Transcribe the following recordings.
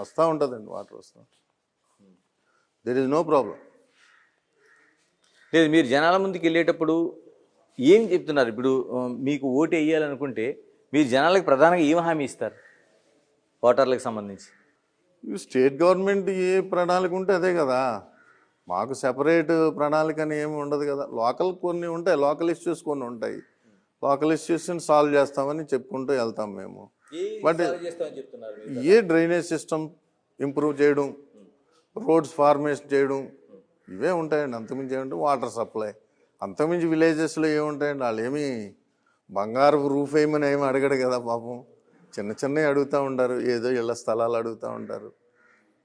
వస్తూ ఉంటుందండి వాటర్ వస్తూ దెర్ ఇస్ నో ప్రాబ్లం లేదు మీరు జనాల ముందుకు వెళ్ళేటప్పుడు ఏం చెప్తున్నారు? ఇప్పుడు మీకు ఓటు వేయాలనుకుంటే మీరు జనాలకు ప్రధానంగా ఏం హామీ ఇస్తారు? ఓటర్లకు సంబంధించి. స్టేట్ గవర్నమెంట్ ఏ ప్రణాళిక ఉంటే అదే కదా. మాకు సెపరేట్ ప్రణాళిక అని ఏమి ఉండదు కదా. లోకల్ కొన్ని ఉంటాయి లోకల్ ఇష్యూస్ కొన్ని ఉంటాయి. లోకల్ ఇష్యూస్ని సాల్వ్ చేస్తామని చెప్పుకుంటూ వెళ్తాం మేము. But a drainage system improve చేయడం రోడ్స్ ఫార్మేషన్ చేయడం ఇవే ఉంటాయండి. అంతకుమించి ఏమంటే వాటర్ సప్లై అంతకుమించి విలేజెస్లో ఏముంటాయండి? వాళ్ళు ఏమి బంగారు రూఫ్ వేయమని ఏమి అడగడు కదా పాపం. చిన్న చిన్నవి అడుగుతూ ఉంటారు. ఏదో ఇళ్ళ స్థలాలు అడుగుతూ ఉంటారు.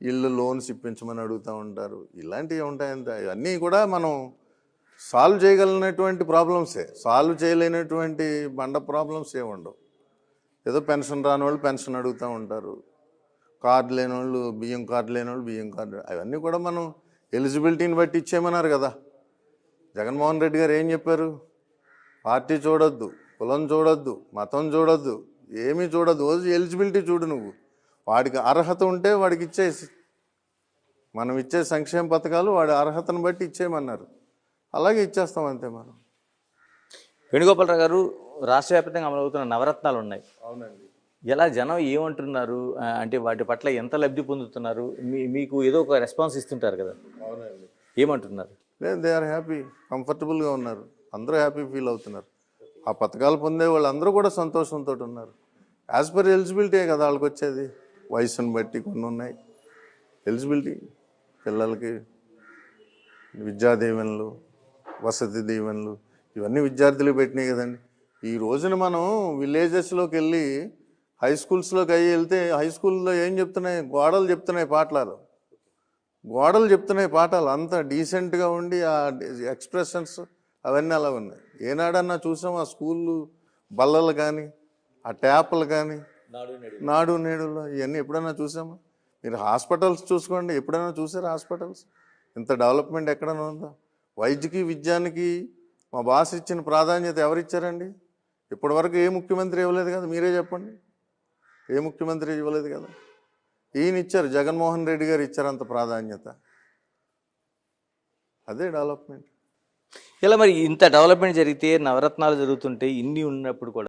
ఇళ్ళు లోన్స్ ఇప్పించమని అడుగుతూ ఉంటారు. ఇలాంటివి ఉంటాయంత ఇవన్నీ కూడా మనం సాల్వ్ చేయగలిగినటువంటి ప్రాబ్లమ్సే. సాల్వ్ చేయలేనటువంటి బండ ప్రాబ్లమ్స్ ఏమి ఉండవు. ఏదో పెన్షన్ రాని వాళ్ళు పెన్షన్ అడుగుతూ ఉంటారు. కార్డు లేని వాళ్ళు బియ్యం కార్డు లేని వాళ్ళు బియ్యం కార్డు అవన్నీ కూడా మనం ఎలిజిబిలిటీని బట్టి ఇచ్చేయమన్నారు కదా. జగన్మోహన్ రెడ్డి గారు ఏం చెప్పారు? పార్టీ చూడొద్దు కులం చూడొద్దు మతం చూడొద్దు ఏమీ చూడొద్దు. రోజు ఎలిజిబిలిటీ చూడు నువ్వు. వాడికి అర్హత ఉంటే వాడికి ఇచ్చేసి. మనం ఇచ్చే సంక్షేమ పథకాలు వాడి అర్హతను బట్టి ఇచ్చేయమన్నారు. అలాగే ఇచ్చేస్తాం అంతే మనం వేణుగోపాలరావు గారు రాష్ట్ర వ్యాప్తంగా అమలవుతున్న నవరత్నాలు ఉన్నాయి. అవునండి. ఎలా జనం ఏమంటున్నారు? అంటే వాటి పట్ల ఎంత లబ్ధి పొందుతున్నారు? మీ మీకు ఏదో ఒక రెస్పాన్స్ ఇస్తుంటారు కదా. అవునండి. ఏమంటున్నారు? లేదు దే ఆర్ హ్యాపీ. కంఫర్టబుల్గా ఉన్నారు. అందరూ హ్యాపీ ఫీల్ అవుతున్నారు. ఆ పథకాలు పొందే వాళ్ళందరూ కూడా సంతోషంతో ఉన్నారు. యాజ్ పర్ ఎలిజిబిలిటీ కదా వాళ్ళకి వచ్చేది వయసును బట్టి కొన్ని ఉన్నాయి. ఎలిజిబిలిటీ పిల్లలకి విద్యా దీవెనలు వసతి దీవెనలు ఇవన్నీ విద్యార్థులకు పెట్టినాయి కదండి. ఈ రోజున మనం విలేజెస్లోకి వెళ్ళి హై స్కూల్స్లోకి అయ్యి వెళ్తే హై స్కూల్లో ఏం చెప్తున్నాయి? గోడలు చెప్తున్నాయి పాటలు గోడలు చెప్తున్నాయి పాఠాలు. అంత డీసెంట్గా ఉండి ఆ ఎక్స్ప్రెషన్స్ అవన్నీ అలా ఉన్నాయి. ఏనాడన్నా చూసాం ఆ స్కూళ్ళు బల్లలు కానీ ఆ ట్యాప్లు కానీ? నాడు నేడులో ఇవన్నీ ఎప్పుడైనా చూసామా? మీరు హాస్పిటల్స్ చూసుకోండి. ఎప్పుడైనా చూసారా హాస్పిటల్స్? ఇంత డెవలప్మెంట్ ఎక్కడైనా ఉందా? వైద్యకి విద్యానికి మా బాస్ ఇచ్చిన ప్రాధాన్యత ఎవరిచ్చారండి? ఇప్పటివరకు ఏ ముఖ్యమంత్రి ఇవ్వలేదు కదా మీరే చెప్పండి. ఏ ముఖ్యమంత్రి ఇవ్వలేదు కదా. ఈయన ఇచ్చారు జగన్మోహన్ రెడ్డి గారు ఇచ్చారు అంత ప్రాధాన్యత. అదే డెవలప్మెంట్. ఇలా మరి ఇంత డెవలప్మెంట్ జరిగితే నవరత్నాలు జరుగుతుంటే ఇన్ని ఉన్నప్పుడు కూడా